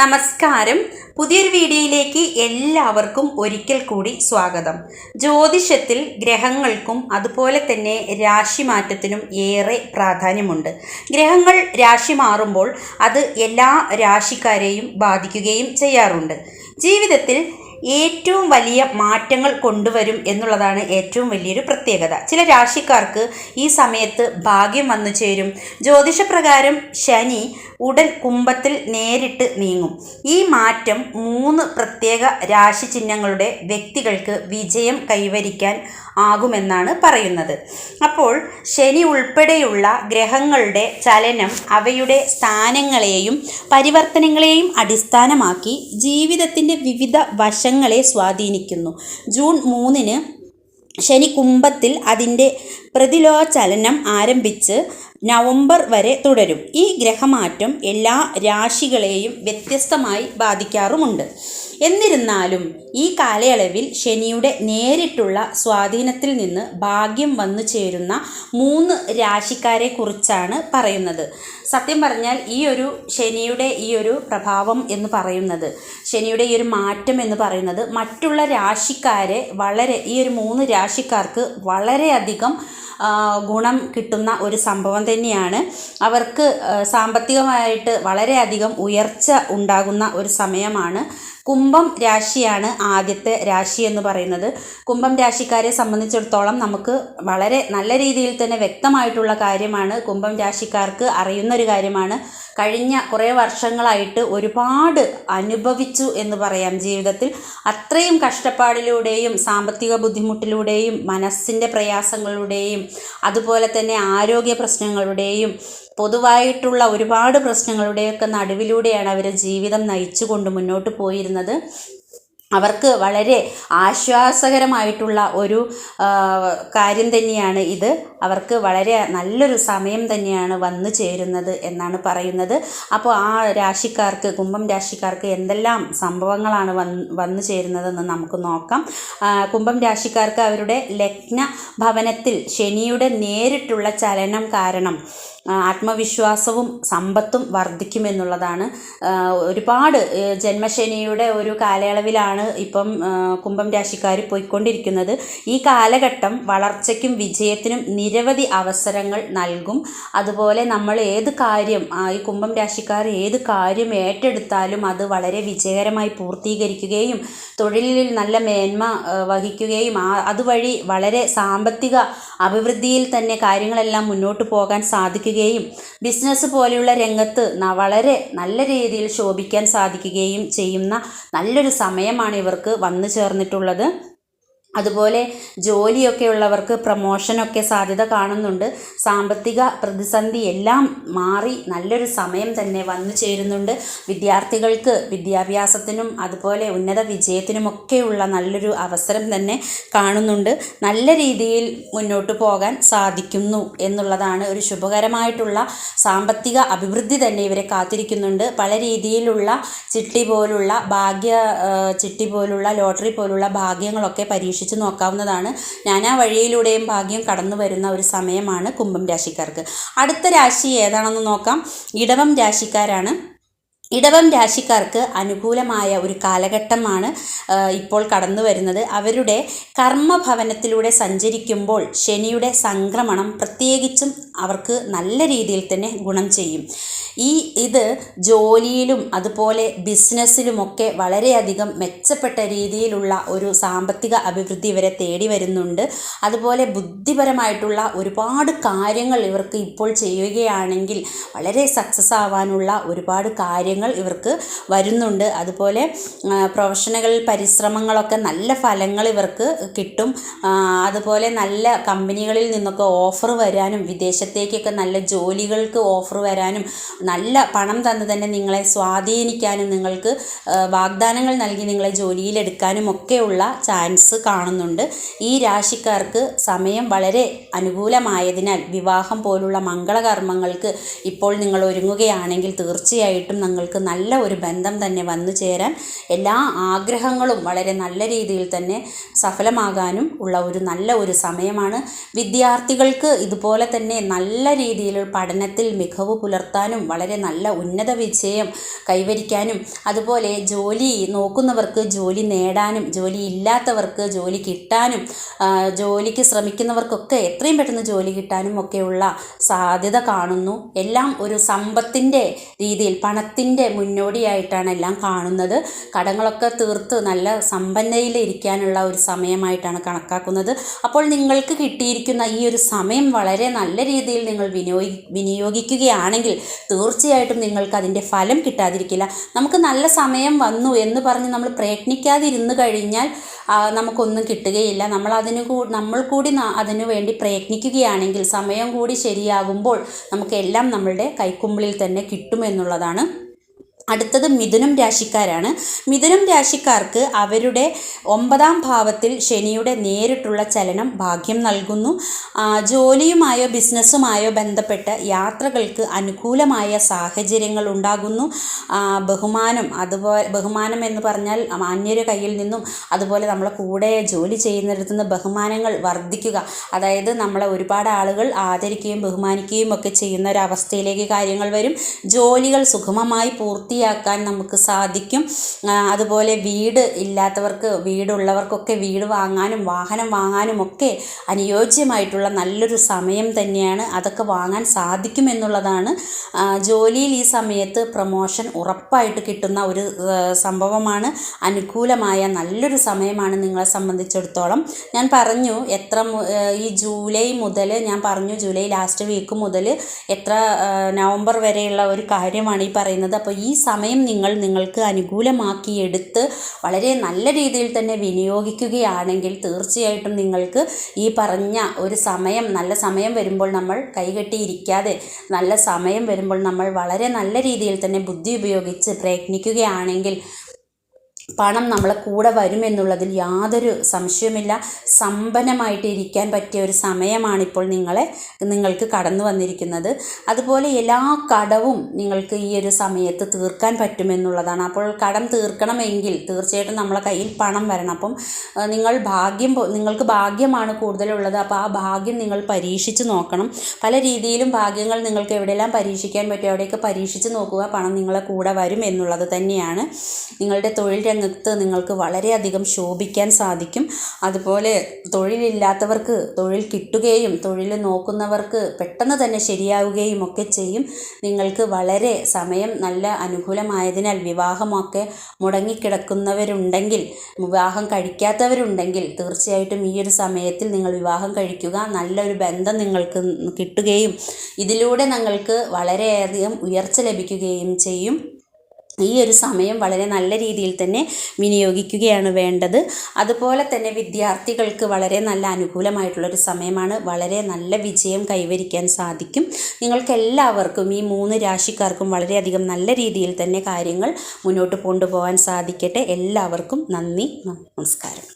നമസ്കാരം. പുതിയൊരു വീഡിയോയിലേക്ക് എല്ലാവർക്കും ഒരിക്കൽ കൂടി സ്വാഗതം. ജ്യോതിഷത്തിൽ ഗ്രഹങ്ങൾക്കും അതുപോലെ തന്നെ രാശിമാറ്റത്തിനും ഏറെ പ്രാധാന്യമുണ്ട്. ഗ്രഹങ്ങൾ രാശി മാറുമ്പോൾ അത് എല്ലാ രാശിക്കാരെയും ബാധിക്കുകയും ചെയ്യാറുണ്ട്. ജീവിതത്തിൽ ഏറ്റവും വലിയ മാറ്റങ്ങൾ കൊണ്ടുവരും എന്നുള്ളതാണ് ഏറ്റവും വലിയൊരു പ്രത്യേകത. ചില രാശിക്കാർക്ക് ഈ സമയത്ത് ഭാഗ്യം വന്നു ചേരും. ജ്യോതിഷപ്രകാരം ശനി ഉടൻ കുംഭത്തിൽ നേരിട്ട് നീങ്ങും. ഈ മാറ്റം മൂന്ന് പ്രത്യേക രാശി ചിഹ്നങ്ങളുടെ വ്യക്തികൾക്ക് വിജയം കൈവരിക്കാൻ ആകുമെന്നാണ് പറയുന്നത്. അപ്പോൾ ശനി ഉൾപ്പെടെയുള്ള ഗ്രഹങ്ങളുടെ ചലനം അവയുടെ സ്ഥാനങ്ങളെയും പരിവർത്തനങ്ങളെയും അടിസ്ഥാനമാക്കി ജീവിതത്തിന്റെ വിവിധ വശങ്ങളെ സ്വാധീനിക്കുന്നു. ജൂൺ മൂന്നിന് ശനി കുംഭത്തിൽ അതിന്റെ പ്രതിലോചലനം ആരംഭിച്ച് നവംബർ വരെ തുടരും. ഈ ഗ്രഹമാറ്റം എല്ലാ രാശികളെയും വ്യത്യസ്തമായി ബാധിക്കാറുമുണ്ട്. എന്നിരുന്നാലും ഈ കാലയളവിൽ ശനിയുടെ നേരിട്ടുള്ള സ്വാധീനത്തിൽ നിന്ന് ഭാഗ്യം വന്നു ചേരുന്ന മൂന്ന് രാശിക്കാരെ കുറിച്ചാണ് പറയുന്നത്. സത്യം പറഞ്ഞാൽ ഈ ഒരു ശനിയുടെ ഈ ഒരു പ്രഭാവം എന്ന് പറയുന്നത് ശനിയുടെ ഈ ഒരു മാറ്റം എന്ന് പറയുന്നത് മറ്റുള്ള രാശിക്കാരെ വളരെ ഈ ഒരു മൂന്ന് രാശിക്കാർക്ക് വളരെയധികം ഗുണം കിട്ടുന്ന ഒരു സംഭവം തന്നെയാണ്. അവർക്ക് സാമ്പത്തികമായിട്ട് വളരെയധികം ഉയർച്ച ഉണ്ടാകുന്ന ഒരു സമയമാണ്. കുംഭം രാശിയാണ് ആദ്യത്തെ രാശി എന്ന് പറയുന്നത്. കുംഭം രാശിക്കാരെ സംബന്ധിച്ചിടത്തോളം നമുക്ക് വളരെ നല്ല രീതിയിൽ തന്നെ വ്യക്തമായിട്ടുള്ള കാര്യമാണ്. കുംഭം രാശിക്കാർക്ക് അറിയുന്ന ഒരു കാര്യമാണ്. കഴിഞ്ഞ കുറേ വർഷങ്ങളായിട്ട് ഒരുപാട് അനുഭവിച്ചു എന്ന് പറയാം ജീവിതത്തിൽ. അത്രയും കഷ്ടപ്പാടിലൂടെയും സാമ്പത്തിക ബുദ്ധിമുട്ടിലൂടെയും മനസ്സിന്റെ പ്രയാസങ്ങളുടെയും അതുപോലെ തന്നെ ആരോഗ്യ പ്രശ്നങ്ങളുടെയും പൊതുവായിട്ടുള്ള ഒരുപാട് പ്രശ്നങ്ങളുടെയൊക്കെ നടുവിലൂടെയാണ് അവർ ജീവിതം നയിച്ചുകൊണ്ട് മുന്നോട്ട് പോയിരുന്നത്. അവർക്ക് വളരെ ആശ്വാസകരമായിട്ടുള്ള ഒരു കാര്യം തന്നെയാണ് ഇത്. അവർക്ക് വളരെ നല്ലൊരു സമയം തന്നെയാണ് വന്നു ചേരുന്നത് എന്നാണ് പറയുന്നത്. അപ്പോൾ ആ രാശിക്കാർക്ക് കുംഭം രാശിക്കാർക്ക് എന്തെല്ലാം സംഭവങ്ങളാണ് വന്ന് ചേരുന്നതെന്ന് നമുക്ക് നോക്കാം. കുംഭം രാശിക്കാർക്ക് അവരുടെ ലഗ്ന ഭവനത്തിൽ ശനിയുടെ നേരിട്ടുള്ള ചലനം കാരണം ആത്മവിശ്വാസവും സമ്പത്തും വർദ്ധിക്കുമെന്നുള്ളതാണ്. ഒരുപാട് ജന്മശനിയുടെ ഒരു കാലയളവിലാണ് ഇപ്പം കുംഭം രാശിക്കാർ പോയിക്കൊണ്ടിരിക്കുന്നത്. ഈ കാലഘട്ടം വളർച്ചയ്ക്കും വിജയത്തിനും നിരവധി അവസരങ്ങൾ നൽകും. അതുപോലെ നമ്മൾ ഏത് കാര്യം ഈ കുംഭം രാശിക്കാർ ഏത് കാര്യം ഏറ്റെടുത്താലും അത് വളരെ വിജയകരമായി പൂർത്തീകരിക്കുകയും തൊഴിലിൽ നല്ല മേന്മ വഹിക്കുകയും അതുവഴി വളരെ സാമ്പത്തിക അഭിവൃദ്ധിയിൽ തന്നെ കാര്യങ്ങളെല്ലാം മുന്നോട്ട് പോകാൻ സാധിക്കുകയും ബിസിനസ് പോലെയുള്ള രംഗത്ത് വളരെ നല്ല രീതിയിൽ ശോഭിക്കാൻ സാധിക്കുകയും ചെയ്യുന്ന നല്ലൊരു സമയമാണ് ഇവർക്ക് വന്നു ചേർന്നിട്ടുള്ളത്. അതുപോലെ ജോലിയൊക്കെ ഉള്ളവർക്ക് പ്രമോഷനൊക്കെ സാധ്യത കാണുന്നുണ്ട്. സാമ്പത്തിക പ്രതിസന്ധി എല്ലാം മാറി നല്ലൊരു സമയം തന്നെ വന്നു ചേരുന്നുണ്ട്. വിദ്യാർത്ഥികൾക്ക് വിദ്യാഭ്യാസത്തിനും അതുപോലെ ഉന്നത വിജയത്തിനുമൊക്കെയുള്ള നല്ലൊരു അവസരം തന്നെ കാണുന്നുണ്ട്. നല്ല രീതിയിൽ മുന്നോട്ട് പോകാൻ സാധിക്കുന്നു എന്നുള്ളതാണ് ഒരു ശുഭകരമായിട്ടുള്ള സാമ്പത്തിക അഭിവൃദ്ധി തന്നെ ഇവരെ കാത്തിരിക്കുന്നുണ്ട്. പല രീതിയിലുള്ള ചിട്ടി പോലുള്ള ഭാഗ്യ ചിട്ടി പോലുള്ള ലോട്ടറി പോലുള്ള ഭാഗ്യങ്ങളൊക്കെ പരീക്ഷിച്ച് നോക്കാവുന്നതാണ്. നാനാ വഴിയിലൂടെയും ഭാഗ്യം കടന്നു വരുന്ന ഒരു സമയമാണ് കുംഭം രാശിക്കാർക്ക്. അടുത്ത രാശി ഏതാണെന്ന് നോക്കാം. ഇടവം രാശിക്കാരാണ്. ഇടവം രാശിക്കാർക്ക് അനുകൂലമായ ഒരു കാലഘട്ടമാണ് ഇപ്പോൾ കടന്നു വരുന്നത്. അവരുടെ കർമ്മഭവനത്തിലൂടെ സഞ്ചരിക്കുമ്പോൾ ശനിയുടെ സംക്രമണം പ്രത്യേകിച്ചും അവർക്ക് നല്ല രീതിയിൽ തന്നെ ഗുണം ചെയ്യും. ഈ ഇത് ജോലിയിലും അതുപോലെ ബിസിനസ്സിലുമൊക്കെ വളരെയധികം മെച്ചപ്പെട്ട രീതിയിലുള്ള ഒരു സാമ്പത്തിക അഭിവൃദ്ധി ഇവരെ തേടി വരുന്നുണ്ട്. അതുപോലെ ബുദ്ധിപരമായിട്ടുള്ള ഒരുപാട് കാര്യങ്ങൾ ഇവർക്ക് ഇപ്പോൾ ചെയ്യുകയാണെങ്കിൽ വളരെ സക്സസ് ആവാനുള്ള ഒരുപാട് കാര്യങ്ങൾ ഇവർക്ക് വരുന്നുണ്ട്. അതുപോലെ പ്രൊഫഷണൽ പരിശ്രമങ്ങളൊക്കെ നല്ല ഫലങ്ങൾ ഇവർക്ക് കിട്ടും. അതുപോലെ നല്ല കമ്പനികളിൽ നിന്നൊക്കെ ഓഫർ വരാനും വിദേശത്തേക്കൊക്കെ നല്ല ജോലികൾക്ക് ഓഫർ വരാനും നല്ല പണം തന്ന് തന്നെ നിങ്ങളെ സ്വാധീനിക്കാനും നിങ്ങൾക്ക് വാഗ്ദാനങ്ങൾ നൽകി നിങ്ങളെ ജോലിയിലെടുക്കാനും ഒക്കെയുള്ള ചാൻസ് കാണുന്നുണ്ട്. ഈ രാശിക്കാർക്ക് സമയം വളരെ അനുകൂലമായതിനാൽ വിവാഹം പോലുള്ള മംഗളകർമ്മങ്ങൾക്ക് ഇപ്പോൾ നിങ്ങൾ ഒരുങ്ങുകയാണെങ്കിൽ തീർച്ചയായിട്ടും നിങ്ങൾക്ക് നല്ല ഒരു ബന്ധം തന്നെ വന്നു ചേരാൻ എല്ലാ ആഗ്രഹങ്ങളും വളരെ നല്ല രീതിയിൽ തന്നെ സഫലമാകാനും ഉള്ള ഒരു നല്ല ഒരു സമയമാണ്. വിദ്യാർത്ഥികൾക്ക് ഇതുപോലെ തന്നെ നല്ല രീതിയിൽ പഠനത്തിൽ മികവ് പുലർത്താനും വളരെ നല്ല ഉന്നത വിജയം കൈവരിക്കാനും അതുപോലെ ജോലി നോക്കുന്നവർക്ക് ജോലി നേടാനും ജോലി ഇല്ലാത്തവർക്ക് ജോലി കിട്ടാനും ജോലിക്ക് ശ്രമിക്കുന്നവർക്കൊക്കെ എത്രയും പെട്ടെന്ന് ജോലി കിട്ടാനും ഒക്കെയുള്ള സാധ്യത കാണുന്നു. എല്ലാം ഒരു സമ്പത്തിന്റെ രീതിയിൽ പണത്തിന്റെ മുന്നോടിയായിട്ടാണ് എല്ലാം കാണുന്നത്. കടങ്ങളൊക്കെ തീർത്ത് നല്ല സമ്പന്നയിൽ ഇരിക്കാനുള്ള ഒരു സമയമായിട്ടാണ് കണക്കാക്കുന്നത്. അപ്പോൾ നിങ്ങൾക്ക് കിട്ടിയിരിക്കുന്ന ഈ ഒരു സമയം വളരെ നല്ല രീതിയിൽ നിങ്ങൾ വിനിയോഗി വിനിയോഗിക്കുകയാണെങ്കിൽ തീർച്ചയായിട്ടും നിങ്ങൾക്ക് അതിന്റെ ഫലം കിട്ടാതിരിക്കില്ല. നമുക്ക് നല്ല സമയം വന്നു എന്ന് പറഞ്ഞ് നമ്മൾ പ്രയത്നിക്കാതിരുന്ന് കഴിഞ്ഞാൽ നമുക്കൊന്നും കിട്ടുകയില്ല. നമ്മൾ അതിന് കൂ നമ്മൾ കൂടി അതിനു വേണ്ടി പ്രയത്നിക്കുകയാണെങ്കിൽ സമയം കൂടി ശരിയാകുമ്പോൾ നമുക്കെല്ലാം നമ്മളുടെ കൈക്കുമ്പിളിൽ തന്നെ കിട്ടുമെന്നുള്ളതാണ് അടുത്തത് മിഥുനം രാശിക്കാരാണ്. മിഥുനം രാശിക്കാർക്ക് അവരുടെ ഒമ്പതാം ഭാവത്തിൽ ശനിയുടെ നേരിട്ടുള്ള ചലനം ഭാഗ്യം നൽകുന്നു. ജോലിയുമായോ ബിസിനസ്സുമായോ ബന്ധപ്പെട്ട യാത്രകൾക്ക് അനുകൂലമായ സാഹചര്യങ്ങൾ ഉണ്ടാകുന്നു. ബഹുമാനം അതുപോലെ ബഹുമാനം എന്ന് പറഞ്ഞാൽ അന്യരുടെ കയ്യിൽ നിന്നും അതുപോലെ നമ്മളെ കൂടെ ജോലി ചെയ്യുന്നിടത്തു നിന്ന് ബഹുമാനങ്ങൾ വർദ്ധിക്കുക. അതായത് നമ്മളെ ഒരുപാട് ആളുകൾ ആദരിക്കുകയും ബഹുമാനിക്കുകയും ഒക്കെ ചെയ്യുന്ന ഒരു അവസ്ഥയിലേക്ക് കാര്യങ്ങൾ വരും. ജോലികൾ സുഗമമായി പൂർത്തിയാക്കാൻ നമുക്ക് സാധിക്കും. അതുപോലെ വീട് ഇല്ലാത്തവർക്ക് വീടുള്ളവർക്കൊക്കെ വീട് വാങ്ങാനും വാഹനം വാങ്ങാനും ഒക്കെ അനുയോജ്യമായിട്ടുള്ള നല്ലൊരു സമയം തന്നെയാണ് അതൊക്കെ വാങ്ങാൻ സാധിക്കുമെന്നുള്ളതാണ് ജോലിയിൽ ഈ സമയത്ത് പ്രൊമോഷൻ ഉറപ്പായിട്ട് കിട്ടുന്ന ഒരു സംഭവമാണ്. അനുകൂലമായ നല്ലൊരു സമയമാണ് നിങ്ങളെ സംബന്ധിച്ചിടത്തോളം. ഞാൻ പറഞ്ഞു എത്ര ഈ ജൂലൈ മുതൽ ഞാൻ പറഞ്ഞു ജൂലൈ ലാസ്റ്റ് വീക്ക് മുതൽ എത്ര നവംബർ വരെയുള്ള ഒരു കാര്യമാണ് ഈ പറയുന്നത്. അപ്പോൾ ഈ സമയം നിങ്ങൾ നിങ്ങൾക്ക് അനുകൂലമാക്കി എടുത്ത് വളരെ നല്ല രീതിയിൽ തന്നെ വിനിയോഗിക്കുകയാണെങ്കിൽ തീർച്ചയായിട്ടും നിങ്ങൾക്ക് ഈ പറഞ്ഞ ഒരു സമയം നല്ല സമയം വരുമ്പോൾ നമ്മൾ കൈകെട്ടിയിരിക്കാതെ നല്ല സമയം വരുമ്പോൾ നമ്മൾ വളരെ നല്ല രീതിയിൽ തന്നെ ബുദ്ധി ഉപയോഗിച്ച് പ്രയത്നിക്കുകയാണെങ്കിൽ പണം നമ്മളെ കൂടെ വരുമെന്നുള്ളതിൽ യാതൊരു സംശയവുമില്ല. സമ്പന്നമായിട്ട് ഇരിക്കാൻ പറ്റിയ ഒരു സമയമാണിപ്പോൾ നിങ്ങളെ നിങ്ങൾക്ക് കടന്നു വന്നിരിക്കുന്നത്. അതുപോലെ എല്ലാ കടവും നിങ്ങൾക്ക് ഈ ഒരു സമയത്ത് തീർക്കാൻ പറ്റുമെന്നുള്ളതാണ്. അപ്പോൾ കടം തീർക്കണമെങ്കിൽ തീർച്ചയായിട്ടും നമ്മളെ കയ്യിൽ പണം വരണം. അപ്പം നിങ്ങൾ ഭാഗ്യം നിങ്ങൾക്ക് ഭാഗ്യമാണ് കൂടുതലുള്ളത്. അപ്പോൾ ആ ഭാഗ്യം നിങ്ങൾ പരീക്ഷിച്ച് നോക്കണം. പല രീതിയിലും ഭാഗ്യങ്ങൾ നിങ്ങൾക്ക് എവിടെയെല്ലാം പരീക്ഷിക്കാൻ പറ്റും അവിടെയൊക്കെ പരീക്ഷിച്ച് നോക്കുക. പണം നിങ്ങളെ കൂടെ വരും എന്നുള്ളത് തന്നെയാണ് നിങ്ങളുടെ തൊഴിൽ രംഗത്ത് നിങ്ങൾക്ക് വളരെയധികം ശോഭിക്കാൻ സാധിക്കും. അതുപോലെ തൊഴിലില്ലാത്തവർക്ക് തൊഴിൽ കിട്ടുകയും തൊഴിൽ നോക്കുന്നവർക്ക് പെട്ടെന്ന് തന്നെ ശരിയാവുകയും ഒക്കെ ചെയ്യും. നിങ്ങൾക്ക് വളരെ സമയം നല്ല അനുകൂലമായതിനാൽ വിവാഹമൊക്കെ മുടങ്ങിക്കിടക്കുന്നവരുണ്ടെങ്കിൽ വിവാഹം കഴിക്കാത്തവരുണ്ടെങ്കിൽ തീർച്ചയായിട്ടും ഈ ഒരു സമയത്തിൽ നിങ്ങൾ വിവാഹം കഴിക്കുക. നല്ലൊരു ബന്ധം നിങ്ങൾക്ക് കിട്ടുകയും ഇതിലൂടെ നിങ്ങൾക്ക് വളരെയധികം ഉയർച്ച ലഭിക്കുകയും ചെയ്യും. ഈ ഒരു സമയം വളരെ നല്ല രീതിയിൽ തന്നെ വിനിയോഗിക്കുകയാണ് വേണ്ടത്. അതുപോലെ തന്നെ വിദ്യാർത്ഥികൾക്ക് വളരെ നല്ല അനുകൂലമായിട്ടുള്ളൊരു സമയമാണ്. വളരെ നല്ല വിജയം കൈവരിക്കാൻ സാധിക്കും. നിങ്ങൾക്കെല്ലാവർക്കും ഈ മൂന്ന് രാശിക്കാർക്കും വളരെയധികം നല്ല രീതിയിൽ തന്നെ കാര്യങ്ങൾ മുന്നോട്ട് കൊണ്ടുപോകാൻ സാധിക്കട്ടെ. എല്ലാവർക്കും നന്ദി. നമസ്കാരം.